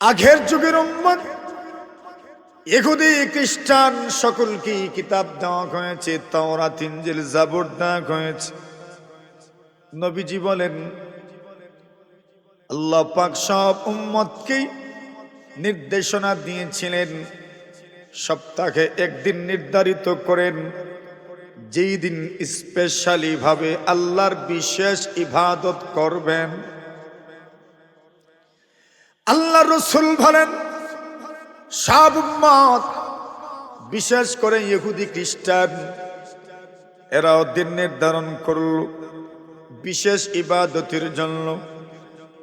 আগের যুগের উম্মত। এহুদি, খ্রিস্টান, সকলকে কিতাব দেওয়া হয়েছে তাওরা তিনজেল জাবর দেওয়া হয়েছে। নবীজি বলেন, আল্লাহ পাক সব উম্মতকেই নির্দেশনা দিয়েছিলেন, সপ্তাহে একদিন নির্ধারিত করেন, যেই দিন স্পেশালি ভাবে আল্লাহর বিশেষ ইবাদত করবেন। আল্লাহ রসুল বলেন, সব উম্মত, বিশেষ করে ইহুদি, খ্রিস্টান এরাও দিন নির্ধারণ করল, বিশেষ ইবাদতের জন্য।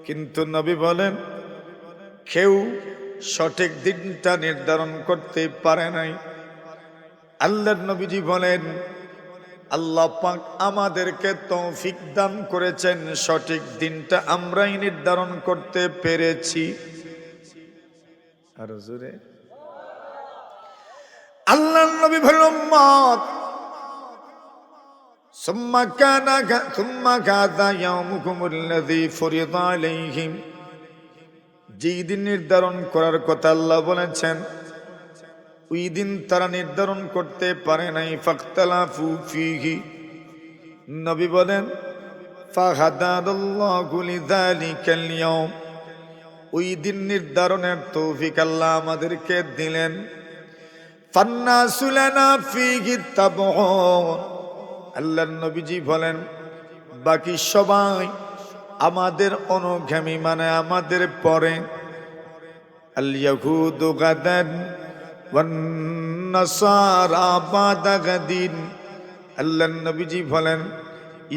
কিন্তু নবী বলেন, কেউ সঠিক দিনটা নির্ধারণ করতে পারে নাই। আল্লাহর নবীজি বলেন আল্লাহ পাক আমাদেরকে তৌফিক দান করেছেন সঠিক দিনটা আমরাই নির্ধারণ করতে পেরেছি আরো জোরে আল্লাহ নবী ভরম্মত ثم كان ثم هذا يومكم الذي فرض عليهم যেই দিন নির্ধারণ করার কথা আল্লাহ বলেছেন ওই দিন তারা নির্ধারণ করতে পারে নাই ফাখতালাফু ফিহি। নবী বলেন ওই দিন নির্ধারণের তৌফিক আল্লাহ আমাদেরকে দিলেন। আল্লাহর নবীজি বলেন, বাকি সবাই আমাদের অনুগামী মানে আমাদের পরে। আল ইয়াহুদু গাদান ওয়ান্নাসারা বলেন,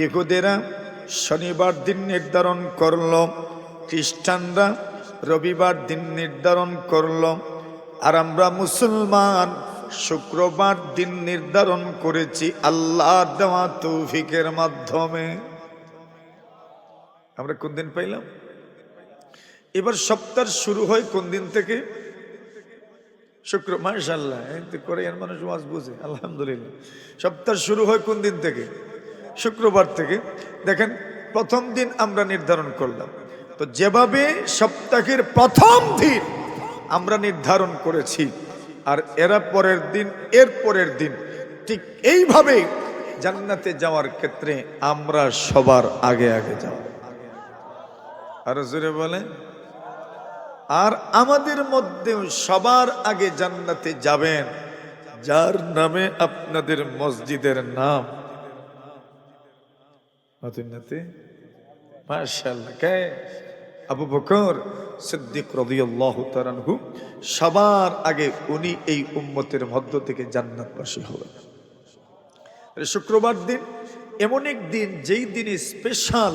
ইহুদেরা শনিবার দিন নির্ধারণ করল, খ্রিস্টানরা রবিবার দিন নির্ধারণ করল, আর আমরা মুসলমান শুক্রবার দিন নির্ধারণ করেছি আল্লাহ দেওয়া তৌফিকের মাধ্যমে। আমরা কোন দিন পাইলাম? এবার সপ্তাহ শুরু হয় কোন দিন থেকে? শুক্র মার্শাল্লাহ কোরিয়ান মানুষ ওয়াজ বুঝে, আলহামদুলিল্লাহ। সপ্তাহ শুরু হয় কোন দিন থেকে? শুক্রবার থেকে। দেখেন, প্রথম দিন আমরা নির্ধারণ করলাম। তো যেভাবে সপ্তাহের প্রথম দিন আমরা নির্ধারণ করেছি, আর এরা পরের দিন, এর পরের দিন, ঠিক এইভাবে জান্নাতে যাওয়ার ক্ষেত্রে আমরা সবার আগে আগে যাব। আরও জোরে বলে আর আমাদের মধ্যেও সবার আগে জান্নাতে যাবেন, যার নামে আপনাদের মসজিদের নাম। আবু বকর সিদ্দিক রাদিয়াল্লাহু তাআলাহু সবার আগে উনি এই উম্মতের মধ্য থেকে জান্নাতবাসী হবেন। শুক্রবার দিন, এমন এক দিন যেই দিনে স্পেশাল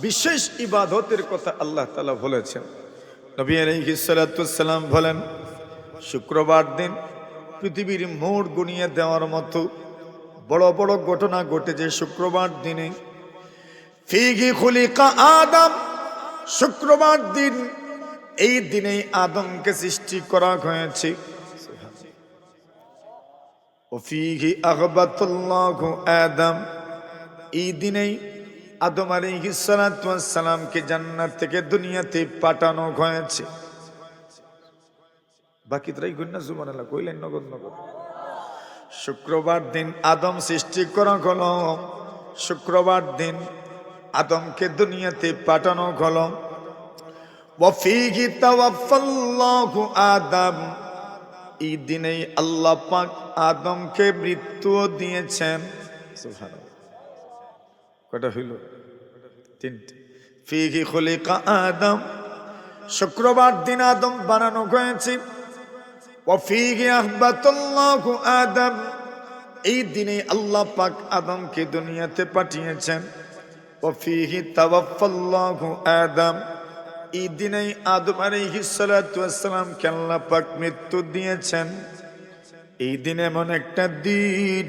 বিশেষ ইবাদতের কথা আল্লাহ তাআলা বলেছেন। নবী আলাইহিস সালাম বলেন, শুক্রবার দিন পৃথিবীর মোড় গুনিয়ে দেওয়ার মতো বড় বড় ঘটনা ঘটেছে শুক্রবার দিনে ফিগি খুলিকা আদম। শুক্রবার দিন এই দিনেই আদমকে সৃষ্টি করা হয়েছে। ও ওফিহি আহবাতুল্লাহ আদম। এই দিনেই আদম আলাইহিস সালামকে জান্নাত থেকে দুনিয়াতে পাঠানো হয়েছে। বাকি তারাই গুন্না সুবহানাল্লাহ, কইলেন নগদ নগদ। শুক্রবার দিন আদম সৃষ্টি করা হলো। শুক্রবার দিন আদমকে দুনিয়াতে পাঠানো হলো। আদমকে মৃত্যুও দিয়েছেন। কটা হইল? তিনটে। ফিহি খুলিকা আদম, শুক্রবার দিন আদম বানানো হয়েছে। ওয়াফিহি আহবাতুল্লাহু আদম, এই দিনে আল্লাহ পাক আদমকে দুনিয়াতে পাঠিয়েছেন। ওয়াফিহি তাওয়াফাল্লাহু আদম, এই দিনেই আদম আলাইহিস সালাতু ওয়াসসালামকে আল্লাহ পাক মৃত্যু দিয়েছেন। এই দিন এমন একটা দিন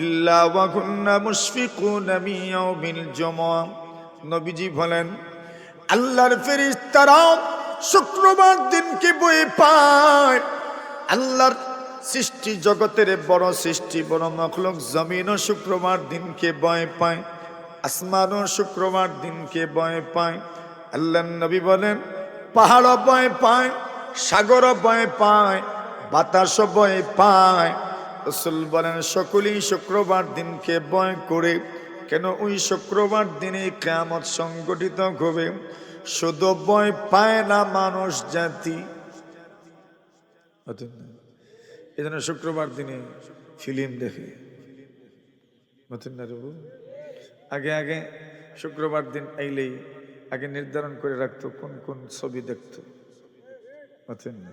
ইল্লা ওয়া কুন্না মুশফিকুন ইয়াউমিল জুমআ। নবীজি বলেন, আল্লাহর ফেরেশতারা শুক্রবার দিনকে বই পায়। আল্লাহর সৃষ্টি জগতের বড় সৃষ্টি, বড় মখলক জমিনও শুক্রবার দিনকে ভয় পায়, আসমানও শুক্রবার দিনকে ভয় পায়। আল্লাহ নবী বলেন, পাহাড়ও ভয় পায়, সাগরও ভয় পায়, বাতাসও ভয় পায়। রসুল বলেন, সকলেই শুক্রবার দিনকে বয় করে। কেন ওই শুক্রবার দিনে কেমত সংগঠিত হবে? শুধু বয় পায় না মানুষ জাতি। এই জন্য শুক্রবার দিনে ফিল্ম দেখে। আগে আগে শুক্রবার দিন আইলেই আগে নির্ধারণ করে রাখতো কোন কোন ছবি দেখতো। বুঝছেন না।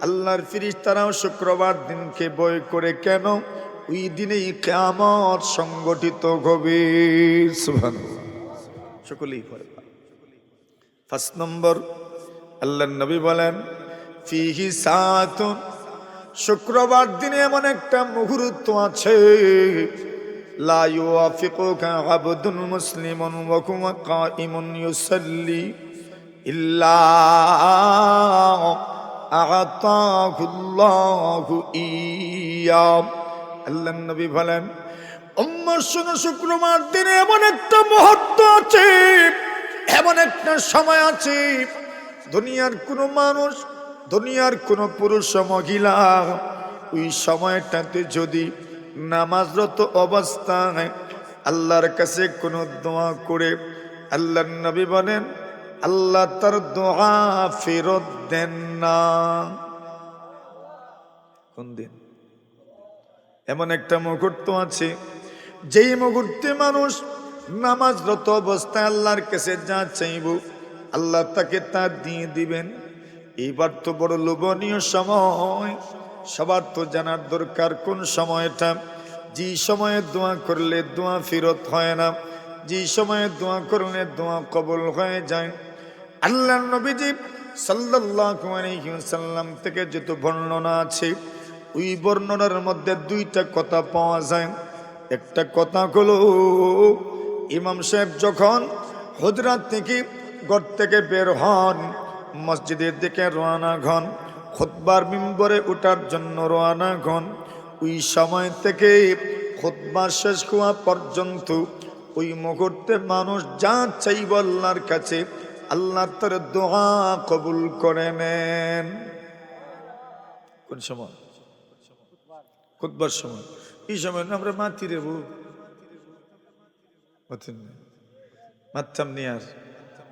আল্লাহর ফিরিস্তারাও শুক্রবার দিনকে ভয় করে কেন? ওই দিনেই কেমন সংগঠিত হবে। সকলেই পায় ফার্স্ট নম্বর আল্লাহ নবী বলেন, ফিহি সাতুন, শুক্রবার দিনে এমন একটা মুহূর্ত আছে ইউসাল্লি ইল্লা আল্লাহ বলেন শুক্রবার দিনে এমন একটা মুহূর্ত আছে, এমন একটা সময় আছে, দুনিয়ার কোনো মানুষ, দুনিয়ার কোনো পুরুষ মহিলা, ওই সময়টাতে যদি নামাজরত অবস্থায় আল্লাহর কাছে কোনো দোয়া করে আল্লাহর নবী বলেন আল্লাহ তার দোয়া ফেরত দেন না। কোন দিন? এমন একটা মুহূর্ত আছে, যেই মুহূর্তে মানুষ নামাজরত অবস্থায় আল্লাহর কাছে যা চাইব, আল্লাহ তাকে তা দিয়ে দিবেন। এইবার তো বড় লোভনীয় সময়। সবার তো জানার দরকার কোন সময়টা। যে সময়ে দোয়া করলে দোয়া ফেরত হয় না, যে সময়ে দোয়া করলে দোয়া কবল হয়ে যায়। আল্লাহ নবীজি সাল্লাম থেকে যত বর্ণনা আছে, ওই বর্ণনার মধ্যে দুইটা কথা পাওয়া যায়। একটা কথা হলো, ইমাম সাহেব যখন হজরাত থেকে ঘর থেকে বের হন, মসজিদের দিকে রওনা ঘন খুতবার মিম্বরে ওঠার জন্য রওনা ঘন ওই সময় থেকে খুতবা শেষ হওয়া পর্যন্ত ওই মুহূর্তে মানুষ যা চাইব আল্লাহর কাছে আল্লাহ তার দোয়া কবুল করে নেন। কোন সময়? খুতবার সময়। এই সময় আমরা মাতি না? মারতাম নি আর।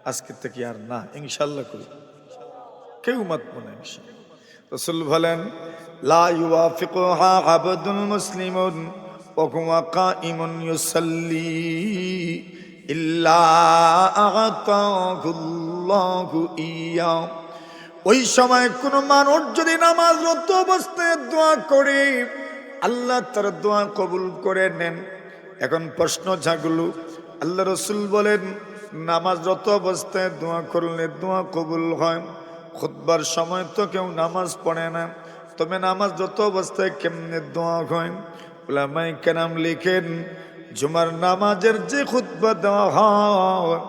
আজকে থেকে আর না, ইনশাল্লাহ করি। কেউ মাতবো না, ইনশাল্লাহ। রসুল বলেন, লা ইয়া ওই সময় কোন মানুষ যদি নামাজ নামাজরত অবস্থায় দোয়া করে, আল্লাহ তার দোয়া কবুল করে নেন। এখন প্রশ্ন জাগলো, আল্লাহ রসুল বলেন, নামাজ নামাজরত অবস্থায় দোয়া করলে দোয়া কবুল হয়। খুতবার সময় তো কেউ নামাজ পড়ে না। তবে নামাজ যত অবস্থায় কেমনে দোয়া হয়? ওলামাই কেনাম লিখেন জুমার নামাজের যে খুতবা দেওয়া হয়,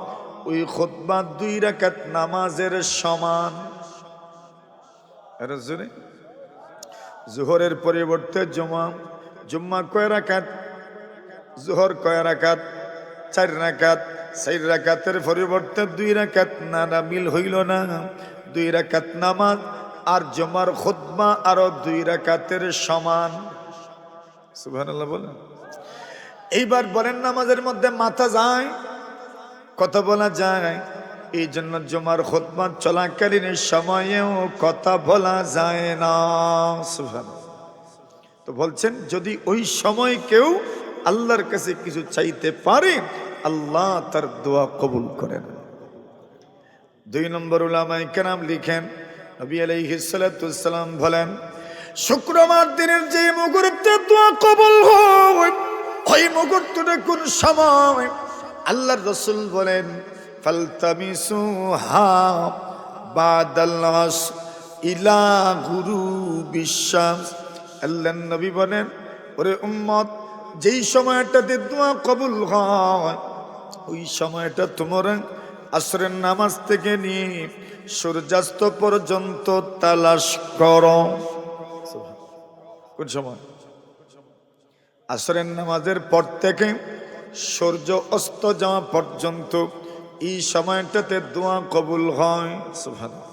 ওই খুতবা দুই রাকাত নামাজের সমান। জোহরের পরিবর্তে জমা জুম্মা কয় রাকাত? জোহর কয় রাকাত? চার রাকাত। চার রাকাতের পরিবর্তে দুই রাকাত না মিল হইল না। দুই রাকাত নামাজ আর জমার খুতবা আরও দুই রাকাতের সমান। সুবহানাল্লাহ বলেন। এইবার বলেন নামাজের মধ্যে মাথা যায়, কথা বলা যায় এই জন্য জমার খোদমা চলাকালীন সময়েও কথা বলা যায় না। তো বলছেন, যদি ওই সময় কেউ আল্লাহর কাছে কিছু চাইতে পারে, আল্লাহ তার দোয়া কবুল করেন দুই নম্বর উলামাই কেরাম লিখেন, নবী আলাইহিসসালাম বলেন, শুক্রবার দিনের যে মুহূর্তে দোয়া কবুল হয় ওই মুহূর্তটা কোন সময় আল্লাহর রসুল বলেন, ফালতামিসু হা বাদাল আসর ইলা গুরু বিশ্বাস আল্লাহ নবী বলেন, ওরে উম্মত, যেই সময়টাতে দোয়া কবুল হয়, ওই সময়টা তোমার আসরের নামাজ থেকে নিয়ে সূর্যাস্ত পর্যন্ত তালাশ কর। কোন সময়? আসরের নামাজের পর থেকে সূর্য অস্ত যাওয়া পর্যন্ত এই সময়টাতে দোয়া কবুল হয়। সুবহানাল্লাহ।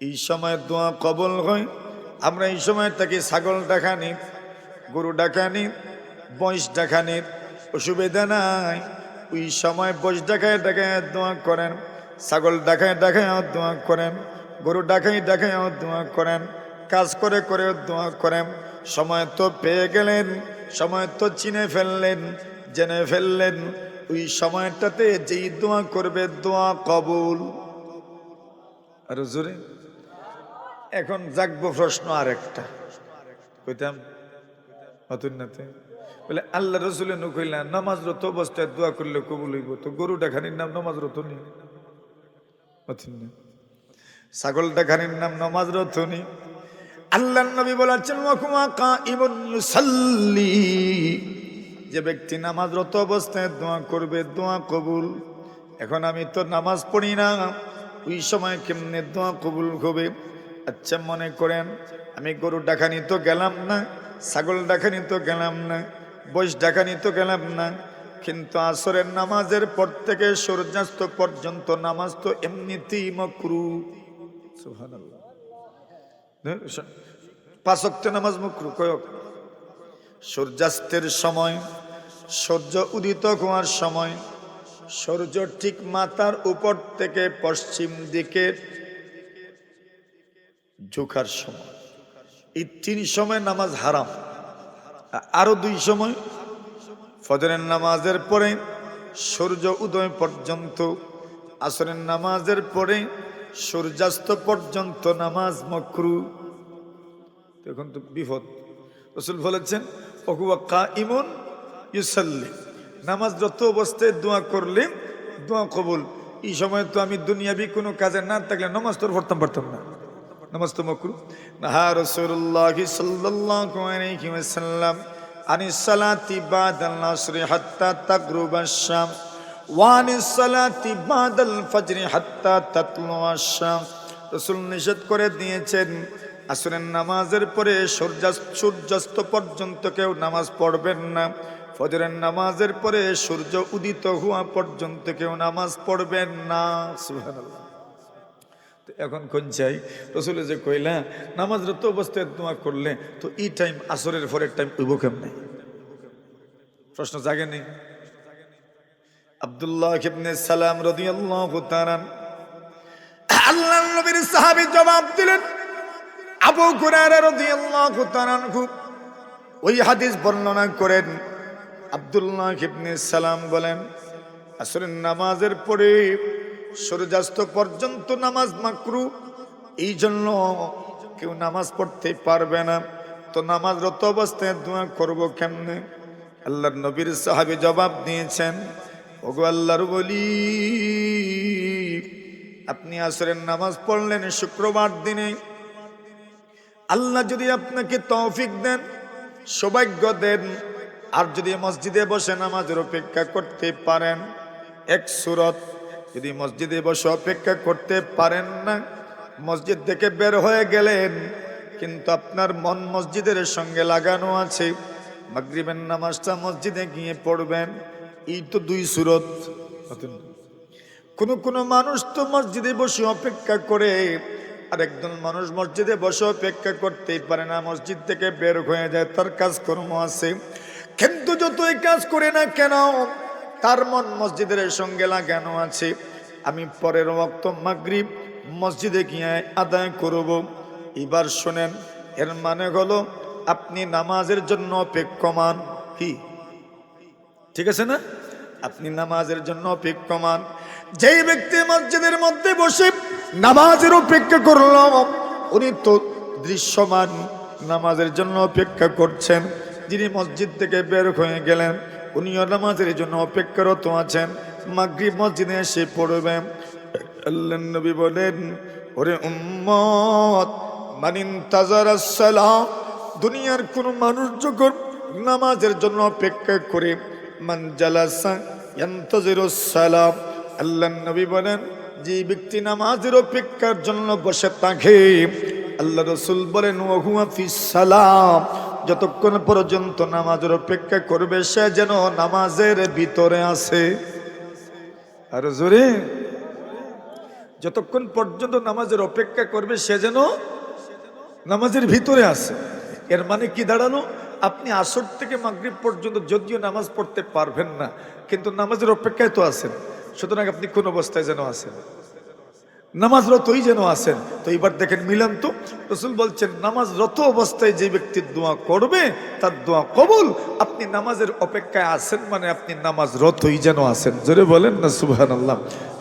এই সময় দোয়া কবল হয়। আমরা এই সময়টাকে ছাগল ডাকানি, গরু ডাকানি বয়স ডাকানি, অসুবিধা নাই। ওই সময় বয়স ডাকায় ডাকায় দোয়া করেন, ছাগল ডাকায় ডাকায় দোয়া করেন, গরু ডাকাই ডাকায় দোয়া করেন, কাজ করে করে দোয়া করেন। সময় তো পেয়ে গেলেন, সময় তো চিনে ফেললেন, জেনে ফেললেন। ওই সময়টাতে যেই দোয়া করবে, দোয়া কবুল। আর জোরে। এখন জাগবো প্রশ্ন আর একটা কইতাম অতুন্নাতে বলে, আল্লাহ রসুলে নুকইলা নামাজ রত অবস্থায় দোয়া করলে কবুল হইব। তো গরু ডাখানির নাম নামাজ রত নি? অতুন্না ছাগল ডাখানির নাম নামাজ রত নি? আল্লাহ নবী বলেছেন যে ব্যক্তি নামাজ রত অবস্থায় দোয়া করবে, দোয়া কবুল। এখন আমি তো নামাজ পড়ি না, ওই সময় কেমনে দোয়া কবুল হবে? আচ্ছা মনে করেন, আমি গরু ডাকানি তো গেলাম না, ছাগল ডাকানি তো গেলাম না, বৈশ ডাকানি তো গেলাম না, কিন্তু আসরের নামাজের পর থেকে সূর্যাস্ত পর্যন্ত নামাজ তো এমনিতেই মকরু। সুবহানাল্লাহ। পাঁচক্ত নামাজ মকরু কয়ক সূর্যাস্তের সময়, সূর্য উদিত হওয়ার সময়, সূর্য ঠিক মাথার উপর থেকে পশ্চিম দিকে ঝুঁকার সময়। এই তিন সময় নামাজ হারাম। আরও দুই সময়, ফজরের নামাজের পরে সূর্য উদয় পর্যন্ত, আসরের নামাজের পরে সূর্যাস্ত পর্যন্ত নামাজ মকরু। এখন তো, বিপদ। রসুল বলেছেন অকুয়া কা ইমন ইউসাল্লি। নামাজ যত অবস্থায় দোয়া করলে দোয়া কবুল। এই সময় তো আমি দুনিয়াবি কোনো কাজে না থাকলে নামাজ তোর পড়তাম পারতাম না। নামাজ তো মকরু। নাহা রসুল্লাহ সাল্লাল্লাহু আলাইহি ওয়াসাল্লাম আনি সালাতি বাদাল হাত্তা তাগরুবাশ ওয়ানি সালাতি বাদাল ফজরি হাত্তা তাতলুয়াশ শাম রসুল নিষেধ করে দিয়েছেন, আসরের নামাজের পরে সূর্যাস্ত সূর্যাস্ত পর্যন্ত কেউ নামাজ পড়বেন না। ফজরের নামাজের পরে সূর্য উদিত হওয়া পর্যন্ত কেউ নামাজ পড়বেন না। এখন কোন চাই? রসুলে যে কইলা নামাজ রত অবস্থায় দোয়া করলে তো এই টাইম আসরের পরের টাইম উইব কেমনে? প্রশ্ন জাগেনি আব্দুল্লাহ ইবনে সালাম রাদিয়াল্লাহু তাআলা আল্লাহর নবীর সাহাবী জবাব দিলেন, আবু হুরায়রা রাদিয়াল্লাহু আনহু ওই হাদিস বর্ণনা করেন। আব্দুল্লাহ ইবনে সালাম বলেন, আসরের নামাজের পরে সূর্যাস্ত পর্যন্ত নামাজ মাকরু, এই জন্য কেউ নামাজ পড়তে পারবে না। তো নামাজরত অবস্থায় দোয়া করব কেমনে? আল্লাহর নবীর সাহাবী জবাব দিয়েছেন ওগো আল্লাহর বলি, আপনি আসরের নামাজ পড়লেন শুক্রবার দিনে। আল্লাহ যদি আপনাকে তৌফিক দেন, সৌভাগ্য দেন, আর যদি মসজিদে বসে নামাজের অপেক্ষা করতে পারেন, এক সুরত, যদি মসজিদে বসে অপেক্ষা করতে পারেন না, মসজিদ থেকে বের হয়ে গেলেন, কিন্তু আপনার মন মসজিদের সঙ্গে লাগানো আছে। মাগরিবের নামাজটা মসজিদে গিয়ে পড়বেন। এই তো দুই সুরত। কোনো কোনো মানুষ তো মসজিদে বসে অপেক্ষা করে আর একজন মানুষ মসজিদে বসে অপেক্ষা করতেই পারে না, মসজিদ থেকে বের হয়ে যায়, তার কাজকর্ম আছে। কিন্তু যতই কাজ করে না কেন, তার মন মসজিদের সঙ্গে লাগানো আছে। আমি পরের ওয়াক্ত মাগরিব মসজিদে গিয়ে আদায় করব। এবার শোনেন, এর মানে হলো আপনি নামাজের জন্য অপেক্ষমান। কি? ঠিক আছে না? আপনি নামাজের জন্য অপেক্ষমান। যেই ব্যক্তি মসজিদের মধ্যে বসে নামাজের অপেক্ষা করল, উনি তো দৃশ্যমান নামাজের জন্য অপেক্ষা করছেন। যিনি মসজিদ থেকে বের হয়ে গেলেন, উনিও নামাজের জন্য অপেক্ষারত আছেন। মাগরিব মসজিদে এসে পড়বেন আল্লাহ নবী বলেন, ওরে উম্মত মানিন তাজার সালাম দুনিয়ার কোন মানুষ যখন নামাজের জন্য অপেক্ষা করে মান জালাসা ইয়ান্তাজিরুস সালাম। আল্লাহ নবী বলেন, যে ব্যক্তি নামাজের অপেক্ষার জন্য বসে থাকে, আল্লাহ রসুল বলেন সালাম। যতক্ষণ পর্যন্ত নামাজের অপেক্ষা করবে, সে যেন নামাজের ভিতরে আছে। আর জোরে। যতক্ষণ পর্যন্ত নামাজের অপেক্ষা করবে, সে যেন নামাজের ভিতরে আছে। এর মানে কি দাঁড়ানো? আপনি আসর থেকে মাগরিব পর্যন্ত যদিও নামাজ পড়তে পারবেন না, কিন্তু নামাজের অপেক্ষায় তো আছেন। সুতরাং আপনি কোন অবস্থায় যেন আছেন? নামাজরতই যেন আছেন। তো এবার দেখেন মিলান তো, রসুল বলছেন, নামাজরত অবস্থায় যে ব্যক্তি দোয়া করবে, তার দোয়া কবুল। আপনি নামাজের অপেক্ষায় আছেন মানে আপনি নামাজ রতই যেন আছেন। জোরে বলেন না সুবহান আল্লাহ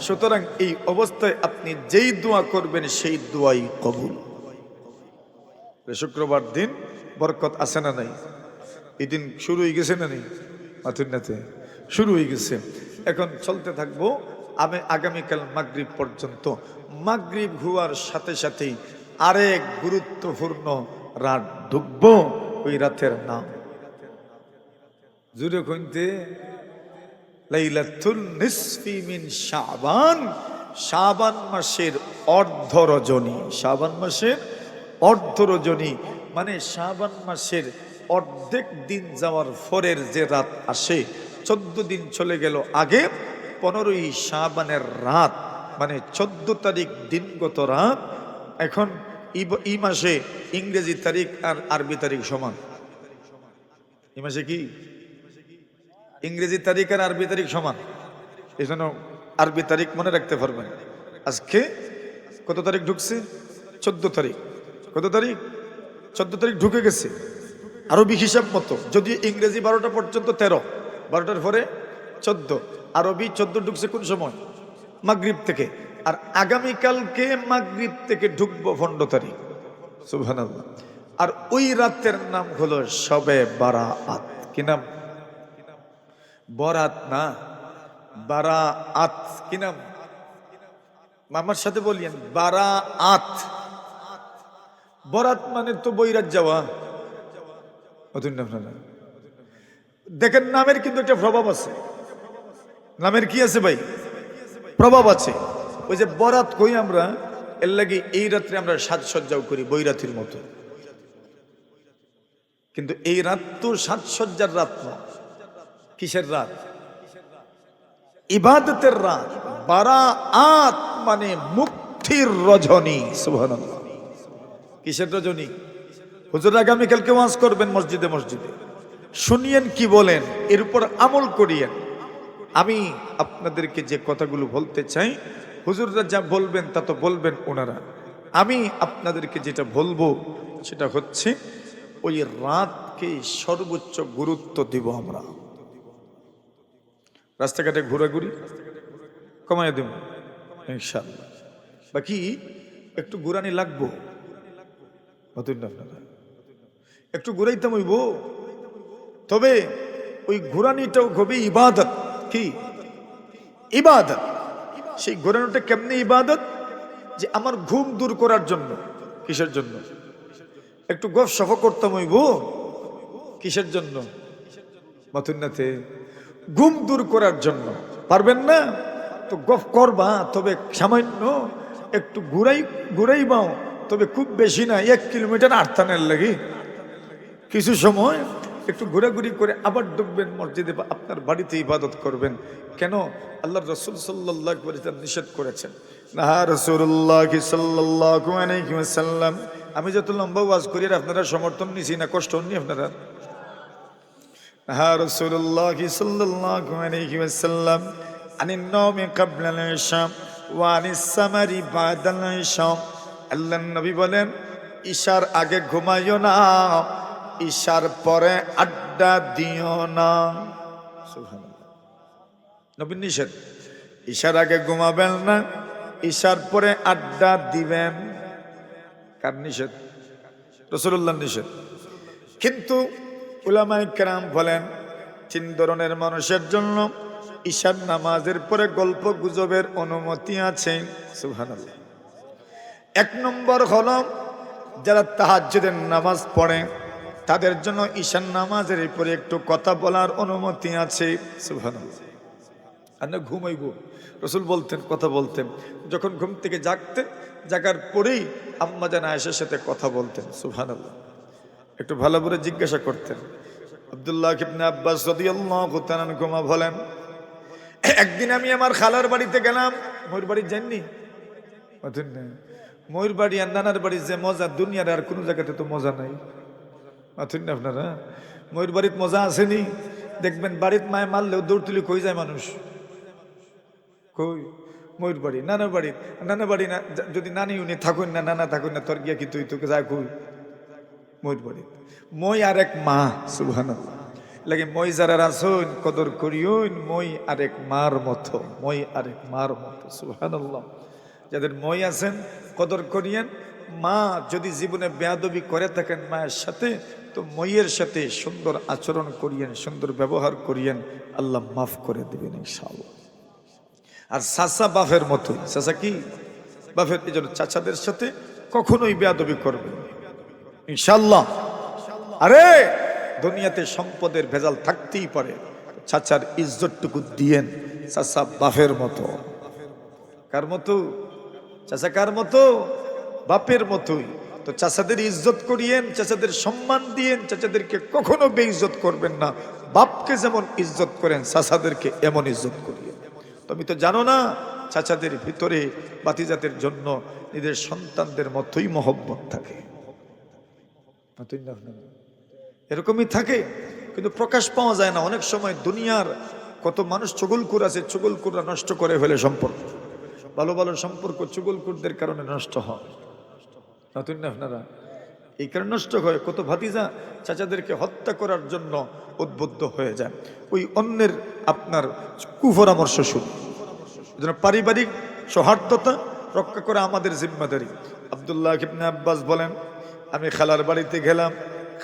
সুতরাং এই অবস্থায় আপনি যেই দোয়া করবেন, সেই দোয়াই কবুল। শুক্রবার দিন বরকত আছে না নাই? এই দিন শুরু হয়ে গেছে না নেই? মাথুরনাতে শুরু হয়ে গেছে। এখন চলতে থাকব আমি আগামীকাল মাগরিব পর্যন্ত। মাগরিব হওয়ার সাথে সাথেই আরেক গুরুত্বপূর্ণ রাত ঢুকব, ওই রাতের নাম। জুড়ে মিন শাবান। শাবান মাসের অর্ধ রজনী শাবান মাসের অর্ধ রজনী মানে শাবান মাসের অর্ধেক দিন যাওয়ার পরের যে রাত আসে, চোদ্দ দিন চলে গেল আগে, পনেরোই শাবানের রাত মানে চোদ্দ তারিখ দিনগত রাত, এখন ই- মাসে ইংরেজি তারিখ আর আরবি তারিখ সমান। এই মাসে কি? ইংরেজি তারিখ আর আরবি তারিখ সমান। এই জন্য আরবি তারিখ মনে রাখতে পারবেন। আজকে কত তারিখ ঢুকছে? চোদ্দ তারিখ। কত তারিখ? চোদ্দ তারিখ ঢুকে গেছে। আরবি হিসাব মতো, যদি ইংরেজি বারোটা পর্যন্ত তেরো, বারোটার পরে চোদ্দ, আরবি চোদ্দ ঢুকছে কোন সময়? মাগরিব থেকে। আর আগামীকালকে মাগরিব থেকে ঢুকবো পনেরো তারিখ। সুবহানাল্লাহ। আর ওই রাতের নাম হলো সবে বারাআত। কি নাম? বরাত না? বারা আত কি নাম? আমার সাথে বলিয়েন বারা আত বরাত মানে তো বৈরাত যাওয়া। নাম দেখেন, নামের কিন্তু একটা প্রভাব আছে। নামের কি আছে ভাই? প্রভাব আছে। ওই যে বরাত কই আমরা, এর লাগে এই রাত্রে আমরা সাজসজ্জাও করি, বৈরাতির মতো। কিন্তু এই রাত তো সাজসজ্জার রাত না। কিসের রাত? ইবাদতের রাত। বারা আত মানে মুক্তির রজনী, সুবহানাল্লাহ। কিসের রজনী? হুজুর আগামীকালকে ওয়াজ করবেন মসজিদে মসজিদে। শুনিয়েন কি বলেন, এর উপর আমল করিয়েন। আমি আপনাদেরকে যে কথাগুলো বলতে চাই, হুজুররা যা বলবেন তা তো বলবেন ওনারা। আমি আপনাদেরকে যেটা বলব, সেটা হচ্ছে, ওই রাতকে সর্বোচ্চ গুরুত্ব দিব আমরা। রাস্তাঘাটে ঘোরাঘুরি কমায় দেব ইনশাল্লাহ বাকি একটু ঘুরানি লাগবো। নতুন না আপনারা। একটু ঘুরাইতাম হইব। তবে ওই ঘুরানিটাও হবে ইবাদত। কি? ইবাদত। সেই ঘোরানোটা কেমনি ইবাদত? যে আমার ঘুম দূর করার জন্য। কিসের জন্য? একটু গফ সফা করতাম হইব। কিসের জন্য? মথুন্নাতে ঘুম দূর করার জন্য। পারবেন না? তো গফ করবা, তবে সামান্য একটু ঘুরাই ঘুরাই বাও তবে খুব বেশি না, এক কিলোমিটার আটতানের লাগে। কিছু সময় একটু ঘোরাঘুরি করে আবার ডুববেন মসজিদে বা আপনার বাড়িতে ইবাদত করবেন। কেন? আল্লাহ রসুল সাল্লাহ তার নিষেধ করেছেন। রসুল্লাহ আমি যত লম্বা ওয়াজ করি আর আপনারা সমর্থন নিছি না, কষ্ট হননি আপনারা? হ্যাঁ সাল্লাম আনি নমে কাবলাল শাম ওয়ানি সামারি বাদাল আল্লাহ নবী বলেন, ঈশার আগে ঘুমাইও না, ঈশার পরে আড্ডা দিও না। নবীন নিষেধ। ঈশার আগে ঘুমাবেন না, ঈশার পরে আড্ডা দিবেন। কার নিষেধ? রসুল্লাহ নিষেধ। কিন্তু উলামাই কেরাম বলেন, তিন ধরনের মানুষের জন্য ঈশার নামাজের পরে গল্প গুজবের অনুমতি আছে। সুবহানাল্লাহ। এক নম্বর হল, যারা তাহাজ্জুদের নামাজ পড়ে, তাদের জন্য ঈশান নামাজের পরে একটু কথা বলার অনুমতি আছে। আর ঘুমাইব। রসুল বলতেন, কথা বলতেন। যখন ঘুম থেকে জাগতেন জাগার পরেই আম্মা জান আয়েশার সাথে কথা বলতেন। সুবহানাল্লাহ। একটু ভালো করে জিজ্ঞাসা করতেন। আব্দুল্লাহ ইবনে আব্বাস আনহুমা বলেন, একদিন আমি আমার খালার বাড়িতে গেলাম। ময়ূর বাড়ি যাননি ময়ূর বাড়ি আর নানার বাড়ি যে মজা, দুনিয়ার আর কোনো জায়গাতে তো মজা নাই। অথেন না আপনারা? ময়ূর বাড়িতে মজা আসেনি। দেখবেন বাড়িতে মায়ে মারলেও দৌড় তুলি কই যায় মানুষ? কই? ময়ূর বাড়ি, নানার বাড়ি। নানা বাড়ি না যদি নানি উনি থাকুন না, নানা থাকুন না, তোর গিয়া কি তুই, তোকে যা কই? ময়ূর বাড়ি মই আর এক মা সুবহান লাগে মই যারা আসুন কদর করিউন মই আরেক মার মতো, মই আরেক মার মতো সুবহান যাদের মই আছেন, কদর করিয়েন। মা যদি জীবনে বেয়াদবি করে থাকেন মায়ের সাথে, তো মইয়ের সাথে সুন্দর আচরণ করিয়েন, সুন্দর ব্যবহার করিয়েন, আল্লাহ মাফ করে দেবেন ইনশাআল্লাহ। আর চাচা বাফের মতো, চাচা কি? বাফের এই জন্য চাচাদের সাথে কখনোই বেয়াদবি করবে ইনশাল্লাহ আরে, দুনিয়াতে সম্পদের ভেজাল থাকতেই পারে। চাচার ইজ্জতটুকু দিয়েন চাচা বাফের মতো। কার মতো? চাচা কার মতো, বাপের মতোই। তো চাচাদের ইজ্জত করিয়েন, চাচাদের সম্মান দিয়েন, চাচাদেরকে কখনো বে বেইজ্জত করবেন না। বাপকে যেমন ইজ্জত করেন, চাচাদেরকে এমন ইজ্জত করিয়েন। তুমি তো জানো না, চাচাদের ভিতরে বাতিজাতের জন্য নিজের সন্তানদের মতোই মহব্বত থাকে? এরকমই থাকে, কিন্তু প্রকাশ পাওয়া যায় না। অনেক সময় দুনিয়ার কত মানুষ চুগলকুর আছে চুগলকুররা নষ্ট করে ফেলে সম্পর্ক। ভালো ভালো সম্পর্ক চুগলকুরদের কারণে নষ্ট হয়। নতুন আপনারা? এই কারণে নষ্ট হয়। কত ভাতিজা চাচাদেরকে হত্যা করার জন্য উদ্বুদ্ধ হয়ে যায়। ওই অন্যের আপনার কুপরামর্শ শুনে। এজন্য পারিবারিক সৌহার্দ্যতা রক্ষা করা আমাদের জিম্মাদারি। আব্দুল্লাহ ইবনে আব্বাস বলেন, আমি খালার বাড়িতে গেলাম।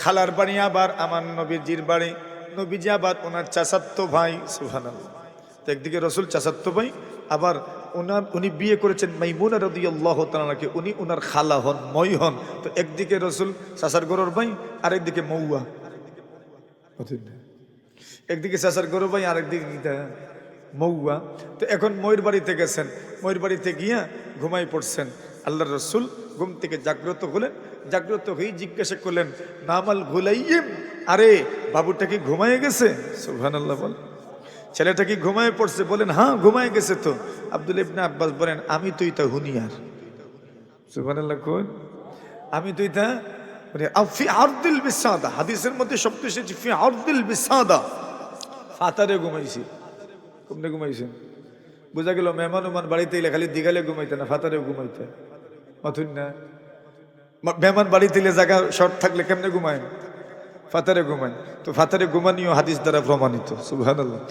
খালার বাড়ি আবার আমার নবীজির বাড়ি। নবীজি আবার ওনার চাচাত্ত ভাই সুহানাল্লাহ একদিকে রসুল চাচাত্ত ভাই, আবার ওনার, উনি বিয়ে করেছেন মাইমুনা রদি আল্লাহ তালাকে উনি ওনার খালা হন, মই হন। তো একদিকে রসুল চাচার গরর ভাই, আরেকদিকে মৌয়া। একদিকে চাচার গরু ভাই, আরেকদিকে মৌয়া। তো এখন ময়ূর বাড়িতে গেছেন। ময়ূর বাড়িতে গিয়া ঘুমাই পড়ছেন। আল্লাহ রসুল ঘুম থেকে জাগ্রত হলেন। জাগ্রত হয়ে জিজ্ঞাসা করলেন, নামাল ঘুলাইয়েম? আরে, বাবুটা কি ঘুমায় গেছে? সুহান আল্লাহ বল। ছেলেটা কি ঘুমায় পড়ছে? বলেন হ্যাঁ ঘুমায় গেছে তো। আব্দুল ইবনে আব্বাস বলেন, আমি তুই তা হুনিয়ার। আমি তুই তা মানে ফি হাদিসের মধ্যে ফি ফাতারে ঘুমাইছি। কমনে মেহমান খালি ঘুমাইতে না ঘুমাইতে। না? মেহমান জায়গা শর্ট থাকলে কেমনে ঘুমায়? ফাতারে ঘুমায়। তো ফাতারে ঘুমানিও হাদিস দ্বারা প্রমাণিত, সুবহানাল্লাহ।